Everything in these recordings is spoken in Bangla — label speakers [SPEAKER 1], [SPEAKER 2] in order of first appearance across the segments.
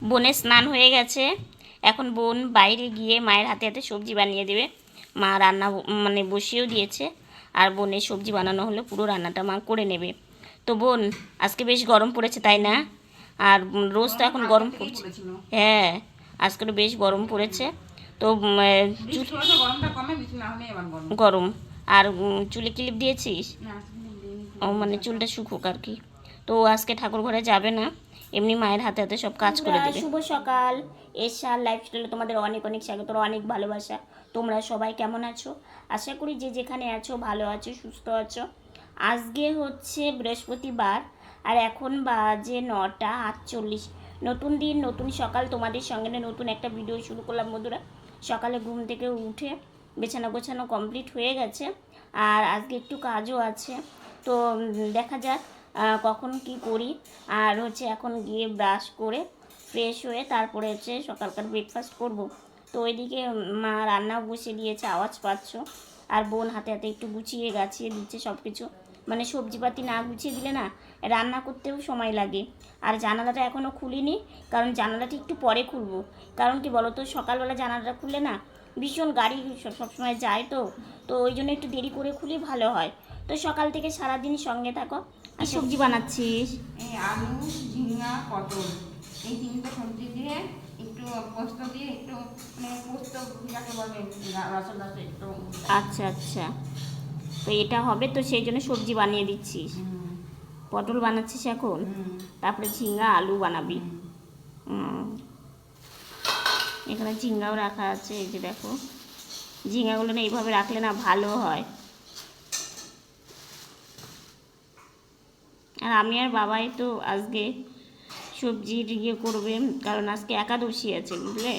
[SPEAKER 1] বোনের স্নান হয়ে গেছে। এখন বোন বাইরে গিয়ে মায়ের হাতে হাতে সবজি বানিয়ে দেবে। মা রান্না মানে বসিয়েও দিয়েছে। আর বোনের সবজি বানানো হলে পুরো রান্নাটা মা করে নেবে। তো বোন আজকে বেশ গরম পড়েছে তাই না? আর রোজ তো এখন গরম পড়ছে। হ্যাঁ আজকে তো বেশ গরম পড়েছে। তো
[SPEAKER 2] গরম।
[SPEAKER 1] আর চুলে ক্লিপ দিয়েছিস? ও মানে চুলটা শুকুক আর কি। তো আজকে ঠাকুর ঘরে যাবে না। এমনি মায়ের হাতে হাতে সব কাজ করে দেবে। শুভ সকাল। এশার লাইফস্টাইলে তোমাদের অনেক অনেক স্বাগত অনেক ভালোবাসা। তোমরা সবাই কেমন আছো? আশা করি যে যেখানে আছো ভালো আছো সুস্থ আছো। আজকে হচ্ছে বৃহস্পতিবার আর এখন বাজে নটা আটচল্লিশ। নতুন দিন নতুন সকাল। তোমাদের সঙ্গে নতুন একটা ভিডিও শুরু করলাম বন্ধুরা। সকালে ঘুম থেকে উঠে বেছানা গোছানো কমপ্লিট হয়ে গেছে। আর আজকে একটু কাজও আছে। তো দেখা যাক। কখন কি করি? আর হচ্ছে এখন গিয়ে ব্রাশ করে ফ্রেশ হয়ে তারপরে হচ্ছে সকালকার ব্রেকফাস্ট করব। তো ওইদিকে মা রান্নাও বসে দিয়েছে, আওয়াজ পাচ্ছ। আর বোন হাতে হাতে একটু গুছিয়ে গাছিয়ে দিচ্ছে সব কিছু মানে সবজিপাতি না গুছিয়ে দিলে না রান্না করতেও সময় লাগে। আর জানালাটা এখনও খুলিনি, কারণ জানালাটা একটু পরে খুলবো। কারণ কি বলো তো সকালবেলা জানালাটা খুললে না ভীষণ গাড়ি সব- সবসময় যায় তো। তো ওই জন্য একটু দেরি করে খুলি ভালো হয়। তো সকাল থেকে সারাদিন সঙ্গে থাকো। আর সবজি বানাচ্ছিস?
[SPEAKER 2] এই আলু ঝিঙ্গা পটল। এই তিনটে সবজি দিয়ে একটু পোস্ত দিয়ে একটু মানে পোস্ত যাকে বলে রসল রসে একটু
[SPEAKER 1] আচ্ছা আচ্ছা। তো এটা হবে তো সেই জন্য সবজি বানিয়ে দিচ্ছিস। পটল বানাচ্ছিস এখন? তারপরে ঝিঙ্গা আলু বানাবি। এখানে ঝিঙ্গাও রাখা আছে এই যে দেখো। ঝিঙ্গাগুলো না এইভাবে রাখলে না ভালো হয়। আর আমি আর বাবাই তো আজকে সবজির ইয়ে করবে, কারণ আজকে একাদশী আছে, বুঝলে?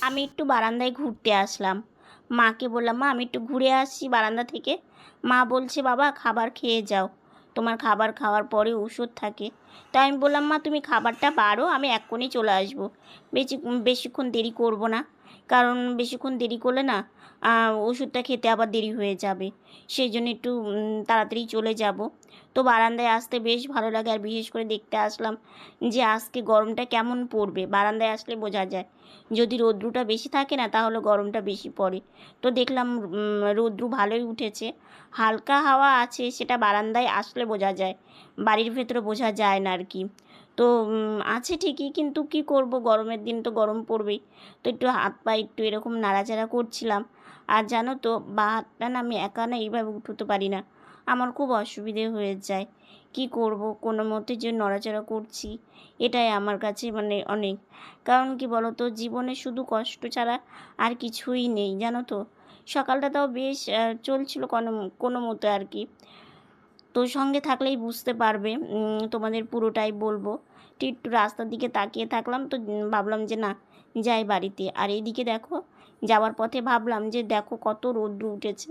[SPEAKER 1] আমি একটু বারান্দায় ঘুরতে আসলাম। মাকে বললাম, মা, আমি একটু ঘুরে আসছি বারান্দা থেকে। মা বলছে, বাবা, খাবার খেয়ে যাও। তোমার খাবার খাওয়ার পরে ওষুধ থাকে। তাই আমি বললাম, মা, তুমি খাবারটা বাড়ো আমি এক্ষুনি চলে আসব। বেশি, বেশিক্ষণ দেরি করব না। কারণ বেশিক্ষণ দেরি করলে না ওষুধটা খেতে আবার দেরি হয়ে যাবে। সেই জন্য একটু তাড়াতাড়ি চলে যাব। তো বারান্দায় আসতে বেশ ভালো লাগে। আর বিশেষ করে দেখতে আসলাম যে, আজকে গরমটা কেমন পড়বে? বারান্দায় আসলে বোঝা যায়। যদি রৌদ্রুটা বেশি থাকে না, তাহলে গরমটা বেশি পড়ে। তো দেখলাম রৌদ্রু ভালোই উঠেছে। হালকা হাওয়া আছে, সেটা বারান্দায় আসলে বোঝা যায়। বাড়ির ভেতরে বোঝা যায় না আর কি। তো আছে ঠিকই, কিন্তু কি করব? গরমের দিন তো গরম পড়বেই। তো একটু হাত পা একটু এরকম নাড়াচাড়া করছিলাম। আর জানো তো, বা হাতটা আমি একা না এইভাবে উঠোতে পারি না। আমার খুব অসুবিধে হয়ে যায়। কি করব? কোনো মতে যে নড়াচড়া করছি, এটাই আমার কাছে মানে অনেক। কারণ কি বলো তো জীবনে শুধু কষ্ট ছাড়া আর কিছুই নেই, জানো তো। সকালটা তাও বেশ চলছিল কোনো কোনো মতো আর কি। তো সঙ্গে থাকলেই বুঝতে পারবে তোমাদের পুরোটাই বলব। একটু রাস্তার দিকে তাকিয়ে থাকলাম তো ভাবলাম যে না, যাই বাড়িতে। আর এইদিকে দেখো যাওয়ার পথে ভাবলাম যে দেখো কত রৌদ্র উঠেছে।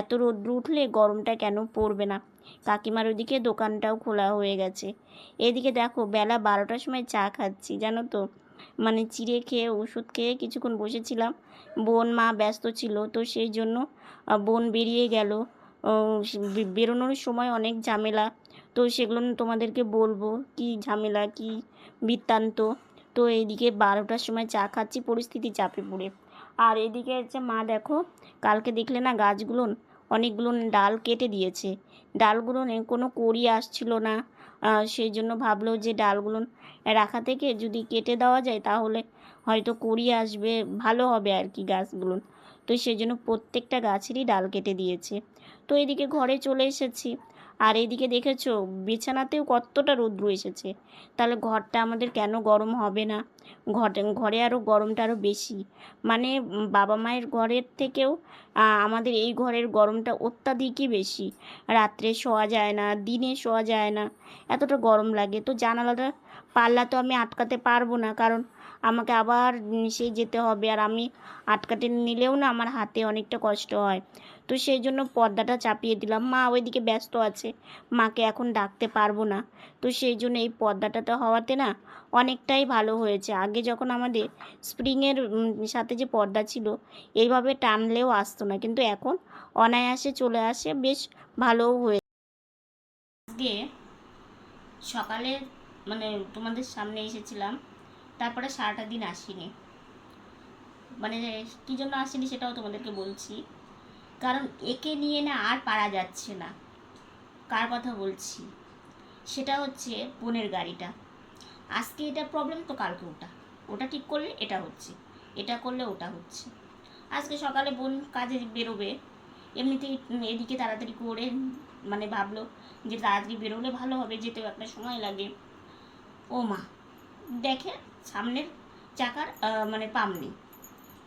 [SPEAKER 1] এত রৌদ্র উঠলে গরমটা কেন পড়বে না? কাকিমার ওইদিকে দোকানটাও খোলা হয়ে গেছে। এদিকে দেখো বেলা বারোটার সময় চা খাচ্ছি, জানো তো? মানে চিড়ে খেয়ে, ওষুধ খেয়ে কিছুক্ষণ বসেছিলাম। বোন, মা ব্যস্ত ছিল, তো সেই জন্য বোন বেরিয়ে গেল। বেরোনোর সময় অনেক ঝামেলা। তো সেগুলো তোমাদেরকে বলব, কি ঝামেলা, কি বৃত্তান্ত? তো এইদিকে বারোটার সময় চা খাচ্ছি, পরিস্থিতি চাপে পড়ে। আর এদিকে হচ্ছে মা দেখো, কালকে দেখলে না গাছগুলো অনেকগুলো ডাল কেটে দিয়েছে। ডালগুলো কোনো কড়ি আসছিল না। সেই জন্য ভাবলো যে ডালগুলো রাখা থেকে যদি কেটে দেওয়া যায় তাহলে হয়তো কড়ি আসবে, ভালো হবে আর কি গাছগুলো। তো সেই জন্য প্রত্যেকটা গাছেরই ডাল কেটে দিয়েছে। তো এদিকে ঘরে চলে এসেছি। আর এদিকে দেখেছ, বিছানাতেও কতটা রৌদ্র এসেছে। তাহলে ঘরটা আমাদের কেন গরম হবে না? ঘরে ঘরে আরও গরমটা আরও বেশি। মানে বাবা মায়ের ঘরের থেকেও আমাদের এই ঘরের গরমটা অত্যাধিকই বেশি। রাত্রে শোয়া যায় না, দিনে শোয়া যায় না। এতটা গরম লাগে। তো জানালাটা, পাল্লা তো আমি আটকাতে পারব না। কারণ আমাকে আবার সেই যেতে হবে। আর আমি আটকাতে নিলেও না আমার হাতে অনেকটা কষ্ট হয়। তো সেই জন্য পর্দাটা চাপিয়ে দিলাম। মা ওইদিকে ব্যস্ত আছে, মাকে এখন ডাকতে পারব না। তো সেই জন্য এই পর্দাটাতে হওয়াতে না অনেকটাই ভালো হয়েছে। আগে যখন আমাদের স্প্রিংয়ের সাথে যে পর্দা ছিল, এইভাবে টানলেও আসতো না। কিন্তু এখন অনায়াসে চলে আসে, বেশ ভালোও হয়ে আজকে সকালে মানে তোমাদের সামনে এসেছিলাম। তারপরে সারাটা দিন আসিনি। মানে কী জন্য আসিনি সেটাও তোমাদেরকে বলছি। কারণ একে নিয়ে না আর পারা যাচ্ছে না। কার কথা বলছি? সেটা হচ্ছে বোনের গাড়িটা। আজকে এটা প্রবলেম তো কালকে ওটা। ওটা ঠিক করলে এটা হচ্ছে। এটা করলে ওটা হচ্ছে। আজকে সকালে বোন কাজে বেরোবে। এমনিতেই এদিকে তাড়াতাড়ি করে মানে ভাবলো যে তাড়াতাড়ি বেরোলে ভালো হবে, যেতেও একটা সময় লাগে। ও মা, দেখে সামনের চাকার মানে পাম নেই।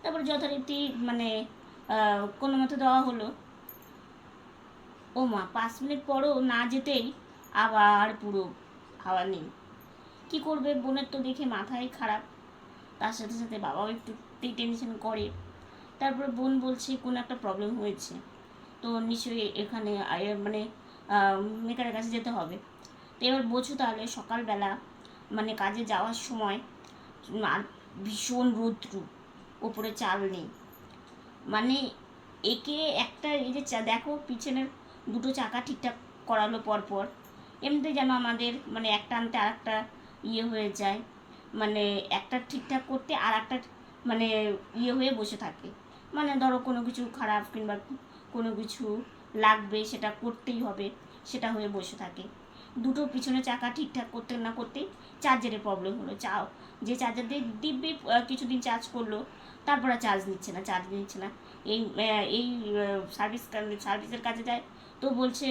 [SPEAKER 1] তারপর যথারীতি মানে কোনো মতো দেওয়া হলো। ও মা পাঁচ মিনিট পরও না যেতেই আবার পুরো হাওয়া নেই। কী করবে বোনের তো দেখে মাথায় খারাপ। তার সাথে সাথে বাবাও একটু টেনশন করে। তারপরে বোন বলছে, কোনো একটা প্রবলেম হয়েছে। তো নিশ্চয়ই এখানে মানে মেকারের কাছে যেতে হবে। তো এবার বোঝো তাহলে সকালবেলা মানে কাজে যাওয়ার সময় ভীষণ রৌদ্র, ওপরে চাল নেই। মানে একে একটা এই যে দেখো পিছনের দুটো চাকা ঠিকঠাক করালো পরপর। এমনিতে যেন আমাদের মানে একটা আনতে আর একটা ইয়ে হয়ে যায়। মানে একটা ঠিকঠাক করতে আর একটা মানে ইয়ে হয়ে বসে থাকে। মানে ধরো কোনো কিছু খারাপ কিংবা কোনো কিছু লাগবে সেটা করতেই হবে, সেটা হয়ে বসে থাকে। দুটো পিছনে চাকা ঠিকঠাক করতে না করতেই চার্জারের প্রবলেম হলো। চাও যে চার্জার দিয়ে দিব্যি কিছুদিন চার্জ করল তারপর চার্জ নিচ্ছে না চার্জ নিচ্ছে না। এই এই সার্ভিস সার্ভিসের কাজে যায়, তো বলছে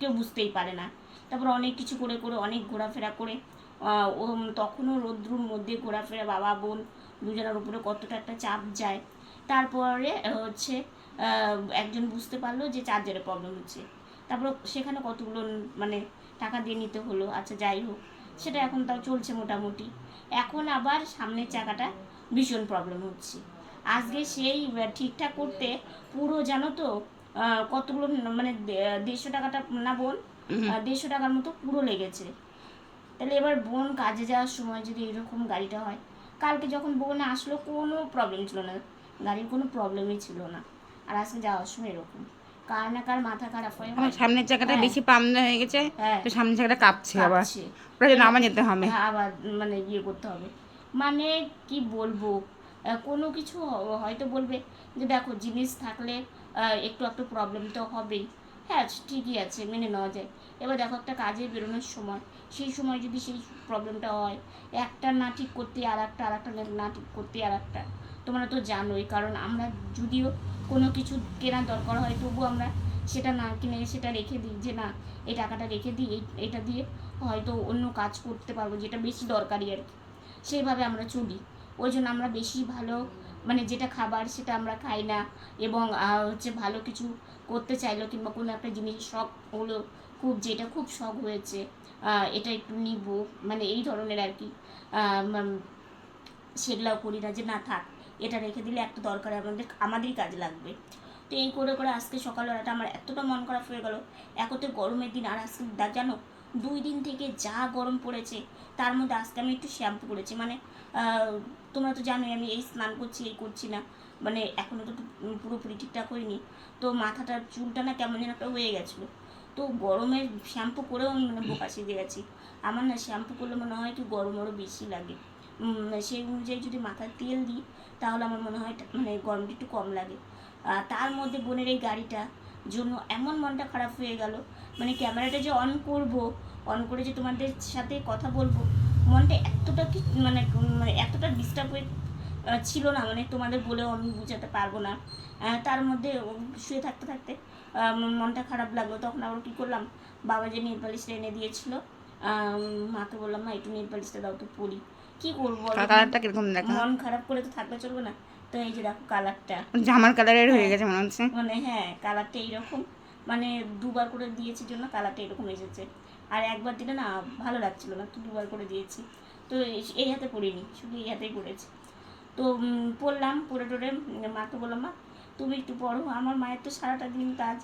[SPEAKER 1] কেউ বুঝতেই পারে না। তারপর অনেক কিছু করে করে, অনেক ঘোরাফেরা করে ও তখনও রৌদ্রুর মধ্যে ঘোরাফেরা বাবা, বোন দুজনের উপরে কতটা একটা চাপ যায়। তারপরে হচ্ছে একজন বুঝতে পারল যে চার্জারের প্রবলেম হচ্ছে। তারপর সেখানে কতগুলো মানে টাকা দিয়ে নিতে হলো আচ্ছা যাই হোক, সেটা এখন তাও চলছে মোটামুটি। এখন আবার সামনের চাকাটা ভীষণ প্রবলেম হচ্ছে। আজকে সেই ঠিকঠাক করতে পুরো জানো তো কতগুলো মানে দেড়শো টাকাটা না বোন দেড়শো টাকার মতো পুরো লেগেছে। তাহলে এবার বোন কাজে যাওয়ার সময় যদি এরকম গাড়িটা হয় কালকে যখন বোন আসলো কোনো প্রবলেম ছিল না গাড়ির কোনো প্রবলেমই ছিল না। আর আজকে যাওয়ার সময় এরকম। কার না কার মাথা খারাপ হয়ে
[SPEAKER 3] আমার সামনের জায়গাটা
[SPEAKER 1] হ্যাঁ।
[SPEAKER 3] বেশি পাম হয়ে গেছে
[SPEAKER 1] হ্যাঁ।
[SPEAKER 3] তো সামনের জায়গাটা কাঁপছে আবার। ওটা জন্য আমার যেতে হবে।
[SPEAKER 1] হ্যাঁ, আবার মানে ইয়ে করতে হবে। মানে কি বলব? কোনো কিছু হয়তো বলবে যে, দেখো, জিনিস থাকলে একটু একটু প্রবলেম তো হবেই। হ্যাঁ ঠিকই আছে, মেনে নেওয়া যায়। এবার দেখো, একটা কাজে বেরোনোর সময়, সেই সময় যদি সেই প্রবলেমটা হয়, একটা না ঠিক করতে আর একটা আর একটা না ঠিক করতে আর একটা তোমরা তো জানোই, কারণ আমরা যদিও কোনো কিছু কেনার দরকার হয় তবু আমরা সেটা না কিনে সেটা রেখে দিই যে, না, এই টাকাটা রেখে দিই এটা দিয়ে হয়তো অন্য কাজ করতে পারব, যেটা বেশি দরকারি আর কি। সেইভাবে আমরা চলি। ওই জন্য আমরা বেশি ভালো মানে যেটা খাবার সেটা আমরা খাই না এবং হচ্ছে ভালো কিছু করতে চাইলো কিংবা কোনো একটা জিনিস শখ হলো খুব, যেটা খুব শখ হয়েছে এটা একটু নিব মানে এই ধরনের আর কি সেগুলাও করি না যে না থাক, এটা রেখে দিলে একটা দরকার আমাদের, আমাদেরই কাজ লাগবে। তো এই করে করে আজকে সকালবেলাটা আমার এতটা মন খারাপ হয়ে গেল, একতে গরমের দিন আর আজকে জানো দুই দিন থেকে যা গরম পড়েছে, তার মধ্যে আজকে আমি একটু শ্যাম্পু করেছি। মানে তোমরা তো জানোই আমি এই স্নান করছি, এই করছি না। মানে এখনও তো পুরোপুরি ঠিকঠাক হয়নি। তো মাথাটা, চুলটা না কেমন যেন একটা হয়ে গেছিল। তো গরমের শ্যাম্পু করেও আমি মানে বোকা সেজে গেছি। আমার না শ্যাম্পু করলে মনে হয় একটু গরম আরও বেশি লাগে। সেই অনুযায়ী যদি মাথায় তেল দিই, তাহলে আমার মনে হয় মানে গরমটা একটু কম লাগে। আর তার মধ্যে বোনের এই গাড়িটা, জন্য এমন মনটা খারাপ হয়ে গেল মানে ক্যামেরাটা যে অন করব অন করে যে তোমাদের সাথে কথা বলব মনটা এতটা কি মানে মানে এতটা ডিস্টার্ব হয়ে ছিল না মানে তোমাদের বলেও আমি বোঝাতে পারব না। তার মধ্যে শুয়ে থাকতে থাকতে মনটা খারাপ লাগল। তখন আবার কী করলাম? বাবা যে নেল পালিশটা এনে দিয়েছিল মাকে বললাম মা একটু নেল পালিশটা দাও তো পড়ি কী করব?
[SPEAKER 3] কালারটা কীরকম দেখা?
[SPEAKER 1] মন খারাপ করে তো থাকলে চলবে না। তো এই যে দেখো কালারটা।
[SPEAKER 3] জামার কালারের হয়ে গেছে মনে হচ্ছে।
[SPEAKER 1] মানে হ্যাঁ কালারটা এইরকম। মানে দুবার করে দিয়েছি জন্য কালারটা এরকম এসেছে। আর একবার দিলে না ভালো লাগছিল না, তো দুবার করে দিয়েছি। তো এই- হাতে পড়িনি শুধু এই হাতেই পড়েছি তো পড়লাম পড়ে টোরে মাকে বললাম, মা, তুমি একটু পড়ো, আমার মায়ের তো সারাটা দিন কাজ।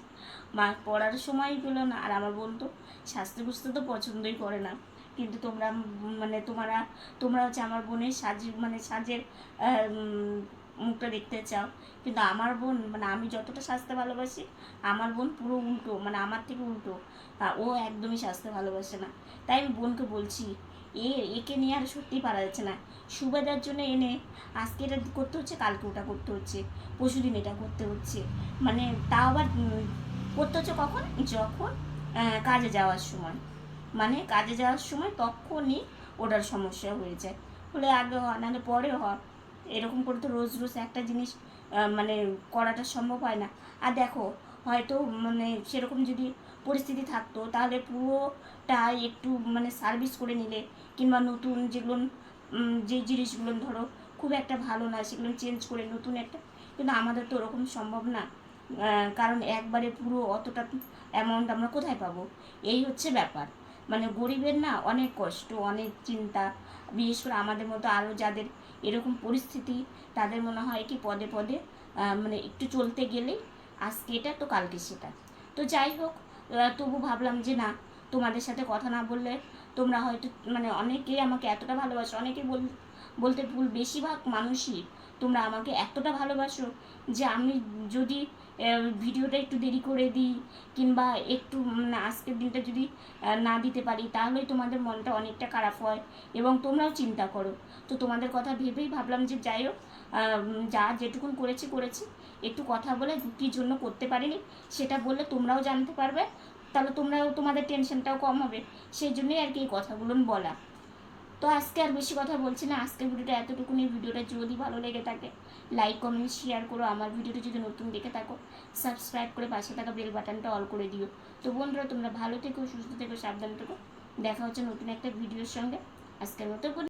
[SPEAKER 1] মা, পড়ার সময় পেল না, আর আমার বোন তো সাজতে বুঝতে তো পছন্দই করে না। কিন্তু তোমরা মানে তোমরা তোমরা হচ্ছে আমার বোনের সাজ মানে সাজের মুখটা দেখতে চাও। কিন্তু আমার বোন মানে আমি যতটা সাজতে ভালোবাসি, আমার বোন পুরো উল্টো মানে আমার থেকে উল্টো। ও একদমই সাজতে ভালোবাসে না। তাই আমি বোনকে বলছি, এ, একে নিয়ে আর সত্যিই পারা যাচ্ছে না। সুবিধার জন্য এনে আজকে এটা করতে হচ্ছে, কালকে ওটা করতে হচ্ছে, পরশুদিন এটা করতে হচ্ছে। মানে তাও আবার করতে হচ্ছে কখন? যখন কাজে যাওয়ার সময়। মানে কাজে যাওয়ার সময় তখনই ওটার সমস্যা হয়ে যায়। হলে আগে হয়, নাহলে পরে হয়। এরকম করে তো রোজ রোজ একটা জিনিস মানে করাটা সম্ভব হয় না। আর দেখো, হয়তো মানে সেরকম যদি পরিস্থিতি থাকতো, তাহলে পুরোটা একটু মানে সার্ভিস করে নিলে, কিংবা নতুন যেগুলো যে জিনিসগুলো ধরো, খুব একটা ভালো না, সেগুলো চেঞ্জ করে নতুন একটা, কিন্তু আমাদের তো ওরকম সম্ভব না। কারণ একবারে পুরো অতটা অ্যামাউন্ট আমরা কোথায় পাবো? এই হচ্ছে ব্যাপার। মানে গরিবের না অনেক কষ্ট, অনেক চিন্তা, বিশেষ করে আমাদের মতো আরও যাদের এরকম পরিস্থিতি তাদের মনে হয় কি পদে পদে মানে একটু চলতে গেলেই আজকে এটা, তো কালকে সেটা। তো যাই হোক তবু ভাবলাম যে না, তোমাদের সাথে কথা না বললে তোমরা হয়তো মানে অনেকেই আমাকে এতটা ভালোবাসো, অনেকে বল, বলতে ভুল, বেশিরভাগ মানুষই তোমরা আমাকে এতটা ভালোবাসো যে আমি যদি ভিডিওটা একটু দেরি করে দিই কিংবা একটু উম, আজকের দিনটা যদি না দিতে পারি তাহলেই তোমাদের মনটা অনেকটা খারাপ হয় এবং তোমরাও চিন্তা করো। তো তোমাদের কথা ভেবেই ভাবলাম যে যাই হোক যা যেটুকুন করেছি করেছি। একটু কথা বলে কী জন্য করতে পারিনি সেটা বললে তোমরাও জানতে পারবে। তাহলে তোমরাও তোমাদের টেনশনটাও কম হবে। সেই জন্যই আর কি এই কথাগুলো বলা। তো আজকে আর বেশি কথা বলছি না। আজকের ভিডিওটা এতটুকুনি। ভিডিওটা যদি ভালো লেগে থাকে লাইক কমেন্ট শেয়ার করো। আমার ভিডিওটা যদি নতুন দেখে থাকো সাবস্ক্রাইব করে পাশে থাকা বেল বাটনটা অল করে দিও। তো বন্ধুরা, তোমরা ভালো থেকো, সুস্থ থেকো, সাবধান থেকো। দেখা হচ্ছে নতুন একটা ভিডিওর সঙ্গে। আজকের মতো